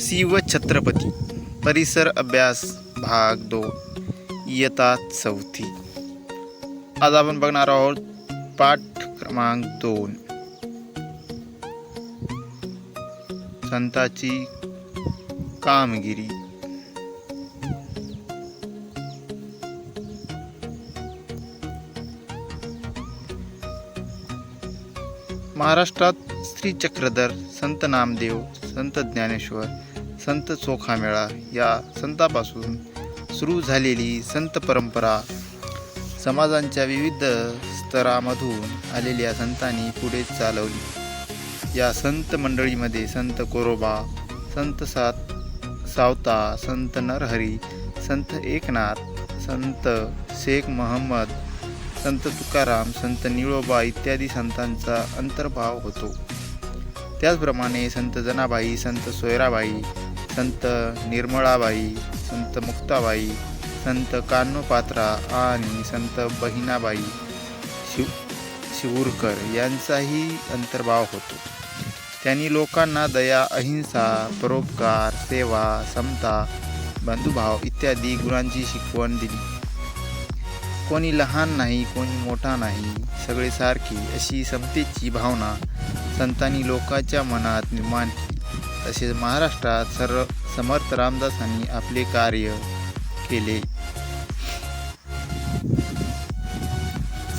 शिव छत्रपती. परिसर अभ्यास भाग दोन इयता चौथी. आज आपण बघणार आहोत पाठ क्रमांक दोन. संताची कामगिरी. महाराष्ट्रात श्री चक्रधर संत नामदेव संत ज्ञानेश्वर संत चोखामेळा या संतापासून सुरू झालेली संत परंपरा समाजांच्या विविध स्तरामधून आलेल्या संतांनी पुढे चालवली. या संत मंडळीमध्ये संत कोरोबा संत सात सावता संत नरहरी संत एकनाथ संत शेख महम्मद संत तुकाराम संत निळोबा इत्यादी संतांचा अंतर्भाव होतो. त्याचप्रमाणे संत जनाबाई संत सोयराबाई संत निर्मळाबाई संत मुक्ताबाई संत कान्होपात्रा आणि संत बहिणाबाई शिव शिवूरकर यांचाही अंतर्भाव होतो. त्यांनी लोकांना दया अहिंसा परोपकार सेवा समता बंधुभाव इत्यादी गुणांची शिकवण दिली. कोणी लहान नाही कोणी मोठा नाही सगळे सारखे अशी समतेची भावना संतांनी लोकांच्या मनात निर्माण केली. तसेच महाराष्ट्रात सर्व समर्थ रामदासांनी आपले कार्य केले.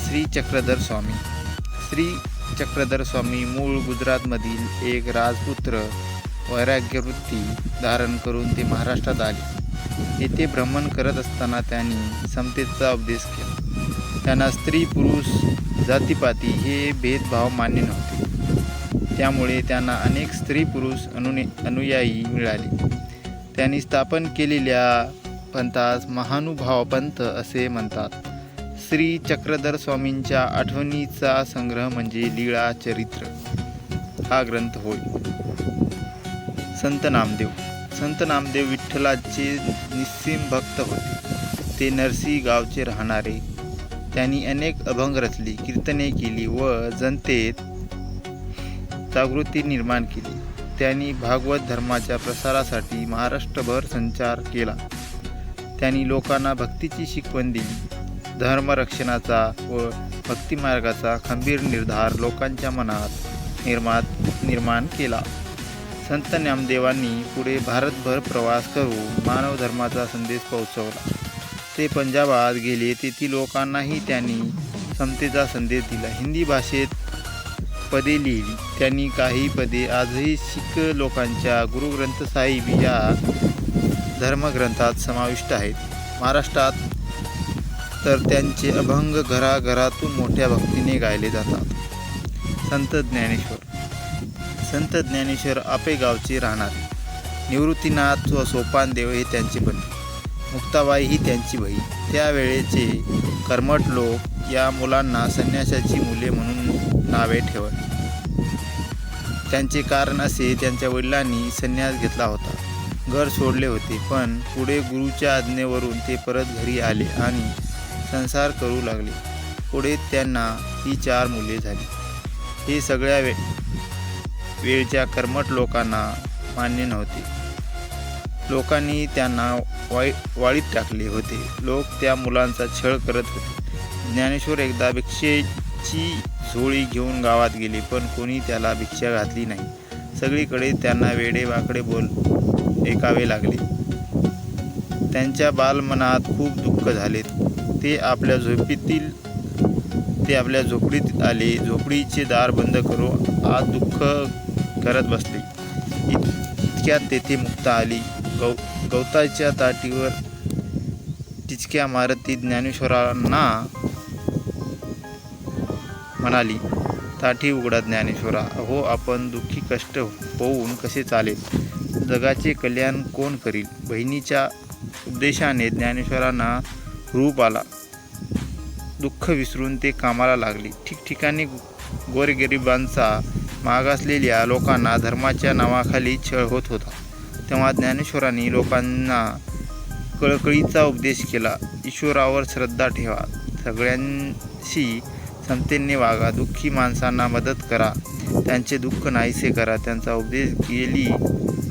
श्री चक्रधर स्वामी. श्री चक्रधर स्वामी मूळ गुजरातमधील एक राजपुत्र वैराग्यवृत्ती धारण करून ते महाराष्ट्रात आले. येथे भ्रमण करत असताना त्यांनी समतेचा उपदेश केला. त्यांना स्त्री पुरुष जातीपाती हे भेदभाव मान्य नव्हते. त्यामुळे त्यांना अनेक स्त्री पुरुष अनुने अनुयायी मिळाले. त्यांनी स्थापन केलेल्या पंथास महानुभाव पंथ असे म्हणतात. श्री चक्रधर स्वामींच्या आठवणीचा संग्रह म्हणजे लीळा चरित्र. हा ग्रंथ होय. संत नामदेव. संत नामदेव विठ्ठलाचे निस्सीम भक्त होते. ते नरसी गावचे राहणारे. त्यांनी अनेक अभंग रचली कीर्तने केली व जनतेत जागृती निर्माण केली. त्यांनी भागवत धर्माच्या प्रसारासाठी महाराष्ट्रभर संचार केला. त्यांनी लोकांना भक्तीची शिकवण दिली. धर्मरक्षणाचा व भक्तिमार्गाचा खंबीर निर्धार लोकांच्या मनात निर्मात निर्माण केला. संत नामदेवांनी पुढे भारतभर प्रवास करून मानव धर्माचा संदेश पोहोचवला. ते पंजाबात गेले तेथील लोकांनाही त्यांनी समतेचा संदेश दिला. हिंदी भाषेत पदे लिहिली. त्यांनी काही पदे आजही शीख लोकांच्या गुरुग्रंथ साहिब या धर्मग्रंथात समाविष्ट आहेत. महाराष्ट्रात तर त्यांचे अभंग घराघरातून मोठ्या भक्तीने गायले जातात. संत ज्ञानेश्वर. संत ज्ञानेश्वर आपेगावचे राहणारे. निवृत्तीनाथ व सोपानदेव हे त्यांचे बंधू मुक्ताबाई ही त्यांची बहीण. त्यावेळेचे कर्मट लोक या मुलांना संन्यासाची मुले म्हणून नावे ठेवत. त्यांचे कारण असे त्यांच्या वडिलांनी संन्यास घेतला होता. घर सोडले होते पण पुढे गुरुच्या आज्ञेवरून ते परत घरी आले आणि संसार करू लागले. पुढे त्यांना ही चार मुले झाली. हे सगळ्या वे वेळच्या कर्मट लोकांना मान्य नव्हते. लोकांनी त्यांना वाई वाळीत टाकले होते. लोक त्या मुलांचा छळ करत होते. ज्ञानेश्वर एकदा भिक्षेची झोळी घेऊन गावात गेले पण कोणी त्याला भिक्षा घातली नाही. सगळीकडे त्यांना वेडे वाकडे बोल ऐकावे लागले. त्यांच्या बालमनात खूप दुःख झाले. ते आपल्या झोपीतील ते आपल्या झोपडीत आले. झोपडीचे दार बंद करून आज दुःख करत बसले. इत इतक्यात तेथे मुक्ता आली. गौ गवताच्या ताटीवर टिचक्या मारत ती ज्ञानेश्वरांना म्हणाली ताठी उघडा ज्ञानेश्वरा अहो आपण दुःखी कष्ट होऊन कसे चालेल? जगाचे कल्याण कोण करील? बहिणीच्या उद्देशाने ज्ञानेश्वरांना रूप आला. दुःख विसरून ते कामाला लागले. ठिकठिकाणी गोरगरिबांचा मागासलेल्या लोकांना धर्माच्या नावाखाली छळ होत होता. तेव्हा ज्ञानेश्वरांनी लोकांना कळकळीचा उपदेश केला ईश्वरावर श्रद्धा ठेवा. सगळ्यांशी समतेने वागा दुःखी माणसांना मदत करा. त्यांचे दुःख नाहीसे करा. त्यांचा उपदेश गेली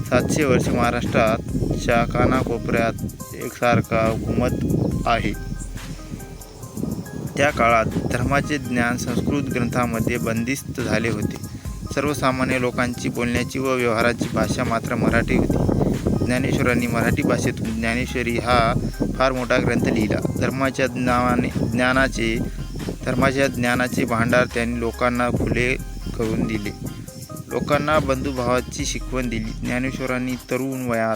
सातशे वर्ष महाराष्ट्राच्या कानाकोपऱ्यात एकसारखा घुमत आहे. त्या काळात धर्माचे ज्ञान संस्कृत ग्रंथामध्ये बंदिस्त झाले होते. सर्वसामान्य लोकांची बोलण्याची व व्यवहाराची भाषा मात्र मराठी होती. ज्ञानेश्वरांनी मराठी भाषेतून ज्ञानेश्वरी हा फार मोठा ग्रंथ लिहिला. धर्माच्या ज्ञानाने ज्ञानाचे धर्माच्या ज्ञानाचे भांडार त्यांनी लोकांना खुले करून दिले. लोकांना बंधुभावाची शिकवण दिली. ज्ञानेश्वरांनी तरुण वयात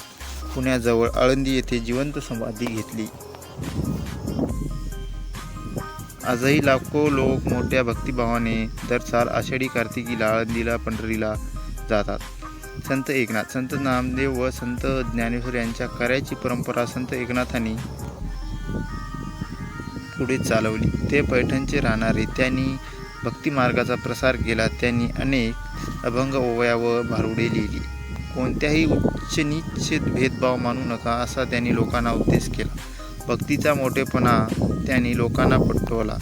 पुण्याजवळ आळंदी येथे जिवंत समाधी घेतली. आजही लाखो लोक मोठ्या भक्तिभावाने दर साल आषाढी कार्तिकीला आळंदीला पंढरीला जातात. संत एकनाथ संत नामदेव व संत ज्ञानेश्वर यांच्या कार्याची परंपरा संत एकनाथांनी पुढे चालवली. ते पैठणचे राहणारे. त्यांनी भक्तिमार्गाचा प्रसार केला. त्यांनी अनेक अभंग ओव्या व भारुडे लिहिली. कोणत्याही उच्च निश्चित भेदभाव मानू नका असा त्यांनी लोकांना उपदेश केला. भक्तीचा मोठेपणा त्यांनी लोकांना पटवला.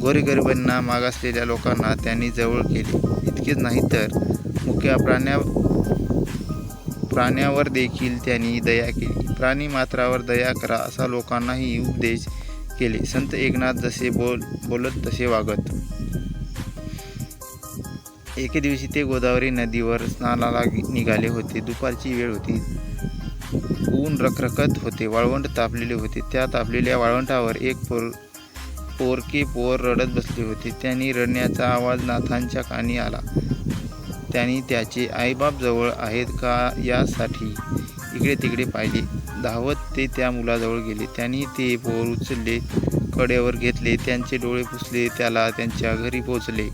गोरगरिबांना मागासलेल्या लोकांना त्यांनी जवळ केले. इतकेच नाही तर मुख्या प्राण्या प्राण्यावर देखील त्यांनी दया केली. प्राणी मात्रावर दया करा असा लोकांनाही उपदेश केले. संत एकनाथ जसे बोल बोलत तसे वागत. एके दिवशी ते गोदावरी नदीवर स्नानाला निघाले होते. दुपारची वेळ होती. ऊन रखरखत होते. वाळवंट तापलेले होते. त्या तापलेल्या वाळवंटावर एक पोर पोरके पोर रडत बसले होते. त्यांनी रडण्याचा आवाज नाथांच्या कानी आला. त्यांनी त्याचे आईबाप जवळ आहेत का यासाठी इकडे तिकडे पाहिले. धावत ते त्या मुलाजवळ गेले. त्यांनी ते पोर उचलले कड्यावर घेतले त्यांचे डोळे पुसले त्याला त्यांच्या घरी पोचले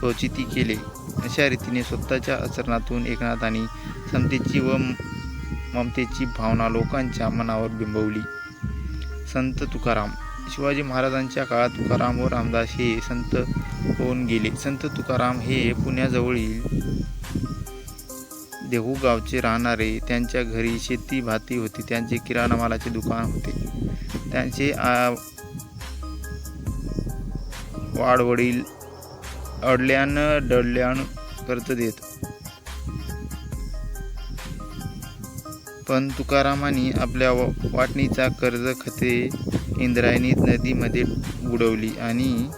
क्वचिती केले. अशा रीतीने स्वतःच्या आचरणातून एकनाथांनी समतेची व ममतेची भावना लोकांच्या मनावर बिंबवली. संत तुकाराम. शिवाजी महाराजांच्या काळात तुकाराम व रामदास हे संत होऊन गेले. संत तुकाराम हे पुण्याजवळील देहू गावचे राहणारे त्यांच्या घरी शेती भाती होती. त्यांचे किराणा मालाचे दुकान होते. त्यांचे वाडवडील अडल्यानं डडल्यानं कर्ज देत. पण तुकारामांनी आपल्या वा- वाटणीचा कर्ज खते इंद्रायणी नदीमध्ये बुडवली आणि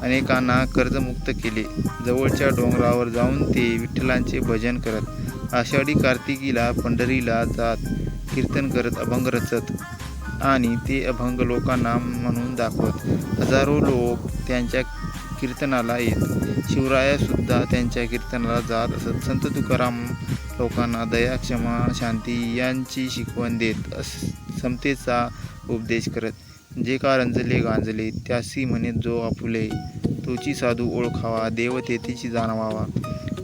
अनेकांना कर्जमुक्त केले. जवळच्या डोंगरावर जाऊन ते विठ्ठलांचे भजन करत. आषाढी कार्तिकीला पंढरीला जात कीर्तन करत अभंग रचत आणि ते अभंग लोकांना म्हणून दाखवत. हजारो लोक त्यांच्या कीर्तनाला येत. शिवरायासुद्धा त्यांच्या कीर्तनाला जात असत. संत तुकाराम लोकांना दया क्षमा शांती यांची शिकवण देत अस समतेचा उपदेश करत. जे का रंजले गांजले त्यासी म्हणे जो आपुले तोची साधू ओळखावा देव तेथीची जाणवावा.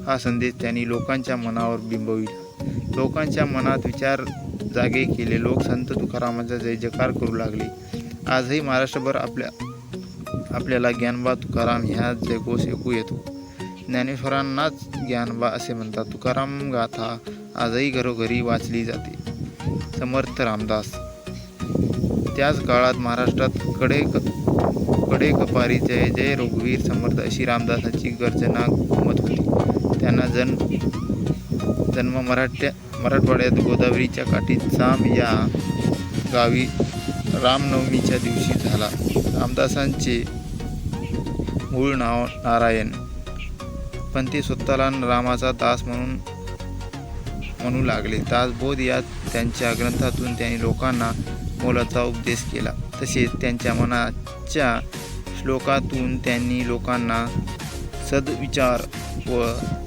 हा संदेश त्यांनी लोकांच्या मनावर बिंबविला. लोकांच्या मनात विचार जागे केले. लोक संत तुकारामांचा जय जयकार करू लागले. आजही महाराष्ट्रभर आपल्या आपल्याला ज्ञानबा तुकाराम ह्या जयघोष ऐकू येतो. ज्ञानेश्वरांनाच ज्ञानबा असे म्हणतात. तुकाराम गाथा आजही घरोघरी वाचली जाते. समर्थ रामदास. त्याच काळात महाराष्ट्रात कडे कडे कपारी जय जय रघुवीर समर्थ अशी रामदासाची गर्जना घुमत होती. त्यांना जन्म जन्म मराठ्या मराठवाड्यात गोदावरीच्या काठी जाम या गावी रामनवमीच्या दिवशी झाला. रामदासांचे मूळ नाव नारायण. पण ते स्वतःला रामाचा दास म्हणून म्हणू लागले. दासबोध या त्यांच्या ग्रंथातून त्यांनी लोकांना मोलाचा उपदेश केला. तसेच त्यांच्या मनाच्या श्लोकातून त्यांनी लोकांना सद्विचार व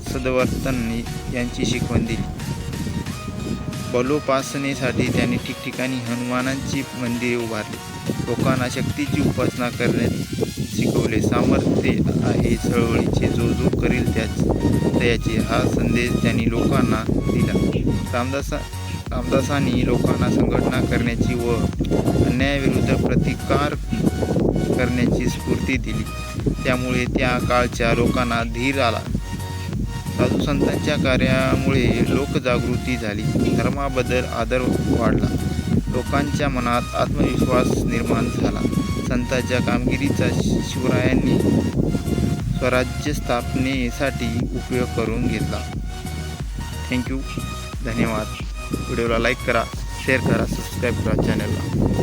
सदवर्तन यांची शिकवण दिली. बलोपासनेसाठी त्यांनी ठिकठिकाणी हनुमानांची मंदिरे उभारली. लोकांना शक्तीची उपासना करण्यास शिकवले. सामर्थ्य आहे चळवळीचे. जो जो करील त्याच त्याचे हा संदेश त्यांनी लोकांना दिला. रामदासा रामदासांनी लोकांना संघटना करण्याची व अन्यायाविरुद्ध प्रतिकार करण्याची स्फूर्ती दिली. त्यामुळे त्या काळच्या लोकांना धीर आला. साधू संतांच्या कार्यामुळे लोकजागृती झाली. धर्माबद्दल आदर वाढला. लोकांच्या मनात आत्मविश्वास निर्माण झाला. संतांच्या कामगिरीचा शिवरायांनी स्वराज्य स्थापनेसाठी उपयोग करून घेतला. थँक्यू धन्यवाद. व्हिडिओला लाईक करा शेअर करा सबस्क्राईब करा चॅनलला